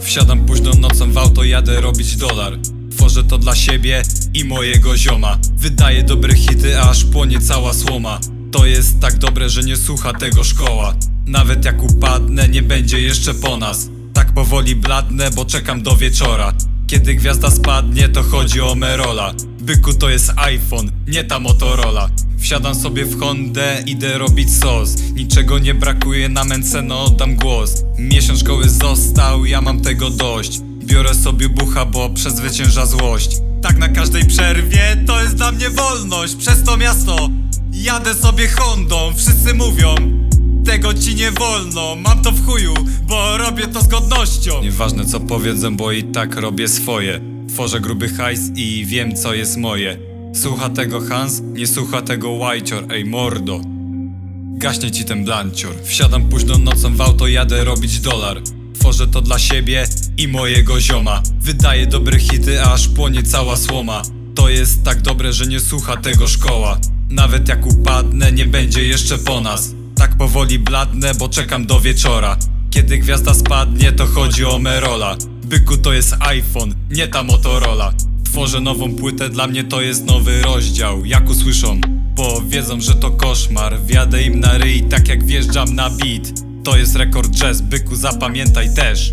Wsiadam późną nocą w auto, jadę robić dolar. Tworzę to dla siebie i mojego zioma. Wydaję dobre hity, aż płonie cała słoma. To jest tak dobre, że nie słucha tego szkoła. Nawet jak upadnę, nie będzie jeszcze po nas. Tak powoli bladnę, bo czekam do wieczora Kiedy gwiazda spadnie, to chodzi o Merola. Byku to jest iPhone, nie ta Motorola. Wsiadam sobie w Hondę, idę robić sos. Niczego nie brakuje, na Menceno oddam głos. Miesiąc szkoły został, ja mam tego dość. Biorę sobie bucha, bo przezwycięża złość. Tak na każdej przerwie, to jest dla mnie wolność. Przez to miasto jadę sobie Hondą Wszyscy mówią, tego ci nie wolno Mam to w chuju, bo robię to z godnością. Nieważne co powiedzą, bo i tak robię swoje. Tworzę gruby hajs i wiem co jest moje. Słucha tego Hans, nie słucha tego Whitecior, ej mordo. Gaśnie ci ten blancior. Wsiadam późną nocą w auto, jadę robić dolar. Tworzę to dla siebie i mojego zioma. Wydaję dobre hity, aż płonie cała słoma. To jest tak dobre, że nie słucha tego szkoła. Nawet jak upadnę, nie będzie jeszcze po nas powoli bladnę, bo czekam do wieczora. Kiedy gwiazda spadnie, to chodzi o Merola. Byku to jest iPhone, nie ta Motorola. Tworzę nową płytę, dla mnie to jest nowy rozdział. Jak usłyszą, powiedzą, że to koszmar. Wjadę im na ryj, tak jak wjeżdżam na beat. To jest rekord jazz, byku zapamiętaj też